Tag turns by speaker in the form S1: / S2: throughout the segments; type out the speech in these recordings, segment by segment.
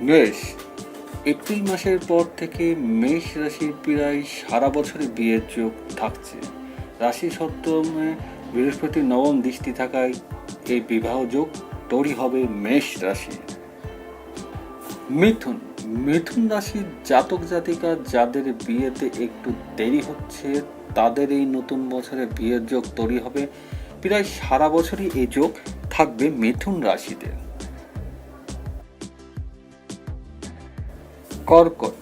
S1: মেষ এপ্রিল মাসের পর থেকে মেষ রাশির প্রায় সারা বছরে বিয়ের যোগ থাকছে। রাশি সপ্তমে বৃহস্পতি নবম দৃষ্টি থাকায় এই বিবাহ যোগ তৈরি হবে মেষ রাশি মিথুন। মিথুন রাশির জাতক জাতিকা যাদের বিয়েতে একটু দেরি হচ্ছে, তাদের এই নতুন বছরে বিয়ের যোগ তৈরি হবে। প্রায় সারা বছরই এই যোগ থাকবে মিথুন রাশিতে। কর্কট।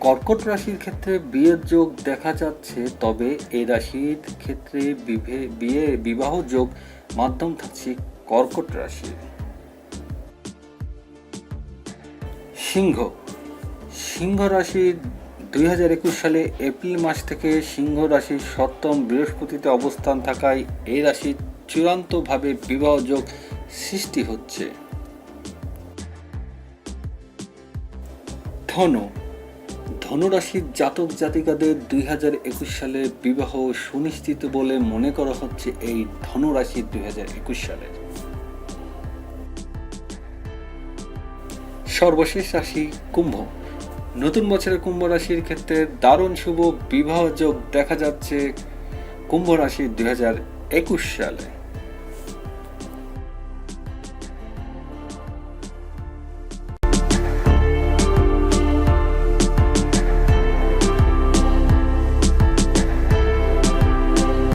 S1: কর্কট রাশির ক্ষেত্রে বিয়ের যোগ দেখা যাচ্ছে, তবে এই রাশির ক্ষেত্রে বিয়ে, বিবাহ যোগ মাধ্যম থাকছে কর্কট রাশির। সিংহ। সিংহ রাশির দুই হাজার একুশ সালে এপ্রিল মাস থেকে সিংহ রাশির সপ্তম বৃহস্পতিতে অবস্থান থাকায় এই রাশির চূড়ান্তভাবে বিবাহ যোগ সৃষ্টি হচ্ছে। ধনু। ধনুরাশির জাতক জাতিকাদের দুই হাজার একুশ সালে বিবাহ সুনিশ্চিত বলে মনে করা হচ্ছে এই ধনুরাশির দুই হাজার একুশ সালের সর্বশেষ রাশি কুম্ভ। নতুন বছরের কুম্ভ রাশির ক্ষেত্রে দারুণ শুভ বিবাহ যোগ দেখা যাচ্ছে কুম্ভ রাশি দুই হাজার একুশ সালে।